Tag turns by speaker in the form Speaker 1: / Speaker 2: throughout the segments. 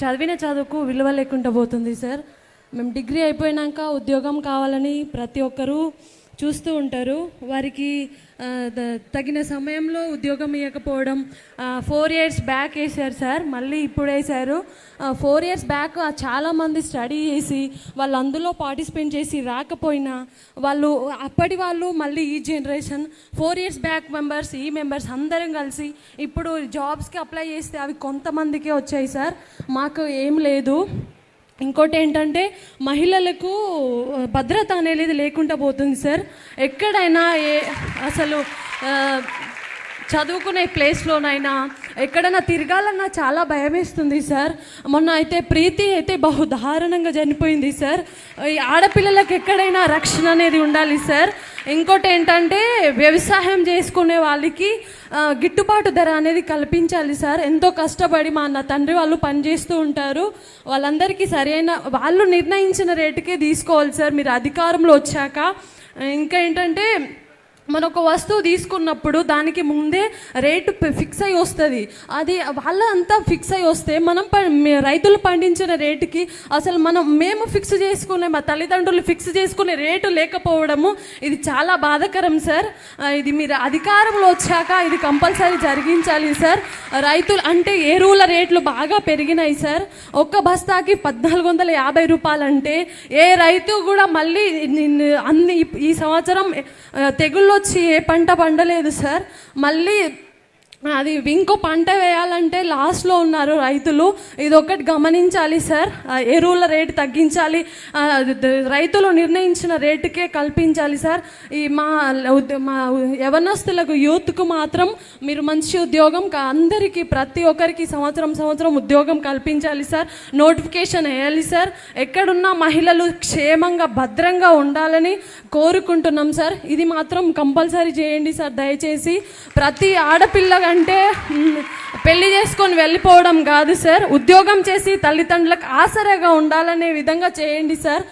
Speaker 1: చదివిన చదువుకు విలువ లేకుండా పోతుంది సార్ మేము డిగ్రీ అయిపోయినాక ఉద్యోగం కావాలని ప్రతి ఒక్కరూ చూస్తూ ఉంటారు. వారికి తగిన సమయంలో ఉద్యోగం ఇవ్వకపోవడం ఫోర్ ఇయర్స్ బ్యాక్ వేశారు సార్. మళ్ళీ ఇప్పుడు వేశారు. ఫోర్ ఇయర్స్ బ్యాక్ చాలామంది స్టడీ చేసి వాళ్ళు అందులో పార్టిసిపేట్ చేసి రాకపోయినా వాళ్ళు అప్పటి వాళ్ళు మళ్ళీ ఈ generation four years back members ఈ మెంబర్స్ అందరం కలిసి ఇప్పుడు జాబ్స్కి అప్లై చేస్తే అవి కొంతమందికే వచ్చాయి సార్. మాకు ఏం లేదు. ఇంకోటి ఏంటంటే మహిళలకు భద్రత అనేది లేకుండా పోతుంది సార్. ఎక్కడైనా ఏ అసలు చదువుకునే ప్లేస్లోనైనా ఎక్కడైనా తిరగాలన్నా చాలా భయం వేస్తుంది సార్. మొన్న అయితే ప్రీతి అయితే బహు దారుణంగా చనిపోయింది సార్. ఈ ఆడపిల్లలకు ఎక్కడైనా రక్షణ అనేది ఉండాలి సార్. ఇంకోటి ఏంటంటే వ్యవసాయం చేసుకునే వాళ్ళకి గిట్టుబాటు ధర అనేది కల్పించాలి సార్. ఎంతో కష్టపడి మా అన్న తండ్రి వాళ్ళు పనిచేస్తూ ఉంటారు. వాళ్ళందరికీ సరైన వాళ్ళు నిర్ణయించిన రేటుకే తీసుకోవాలి సార్. మీరు అధికారంలో వచ్చాక. ఇంకా ఏంటంటే మన ఒక వస్తువు తీసుకున్నప్పుడు దానికి ముందే రేటు ఫిక్స్ అయి వస్తుంది. అది వాళ్ళ అంతా ఫిక్స్ అయి వస్తే మనం ప- రైతులు పండించిన రేటుకి అసలు మనం మేము ఫిక్స్ చేసుకునే మా తల్లిదండ్రులు ఫిక్స్ చేసుకునే రేటు లేకపోవడము ఇది చాలా బాధాకరం సార్. ఇది మీరు అధికారంలో వచ్చాక ఇది కంపల్సరీ జరిగించాలి సార్. రైతులు అంటే ఎరువుల రేట్లు బాగా పెరిగినాయి సార్. ఒక్క బస్తాకి పద్నాలుగు వందల యాభై రూపాయలు అంటే ఏ రైతు కూడా మళ్ళీ అన్ని ఈ సంవత్సరం తెగుళ్ళు వచ్చి ఏ పంట పండలేదు సార్. మళ్ళీ అది ఇంకో పంట వేయాలంటే లాస్ట్లో ఉన్నారు రైతులు. ఇది ఒకటి గమనించాలి సార్ ఎరువుల రేటు తగ్గించాలి. రైతులు నిర్ణయించిన రేటుకే కల్పించాలి సార్ ఈ మా మా యవనస్తులకు యూత్కు మాత్రం మీరు మంచి ఉద్యోగం అందరికీ ప్రతి ఒక్కరికి సంవత్సరం సంవత్సరం ఉద్యోగం కల్పించాలి సార్ నోటిఫికేషన్ వేయాలి సార్ ఎక్కడున్న మహిళలు క్షేమంగా భద్రంగా ఉండాలని కోరుకుంటున్నాం సార్ ఇది మాత్రం కంపల్సరీ చేయండి సార్ దయచేసి ప్రతి ఆడపిల్ల అంటే పెళ్ళి చేసుకొని వెళ్ళిపోవడం కాదు సార్. ఉద్యోగం చేసి తల్లిదండ్రులకు ఆసరాగా ఉండాలనే విధంగా చేయండి సార్.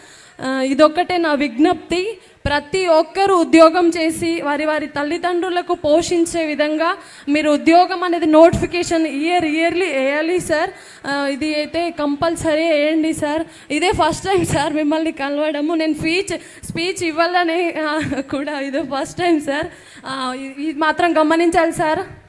Speaker 1: ఇదొక్కటే నా విజ్ఞప్తి. ప్రతి ఒక్కరూ ఉద్యోగం చేసి వారి వారి తల్లిదండ్రులకు పోషించే విధంగా మీరు ఉద్యోగం అనేది నోటిఫికేషన్ ఇయర్ ఇయర్లీ వేయాలి సార్. ఇది అయితే కంపల్సరీ వేయండి సార్. ఇదే ఫస్ట్ టైం సార్ మిమ్మల్ని కలవడము. నేను స్పీచ్ స్పీచ్ ఇవ్వాలనే కూడా ఇదే ఫస్ట్ టైం సార్. ఇది మాత్రం గమనించాలి sir.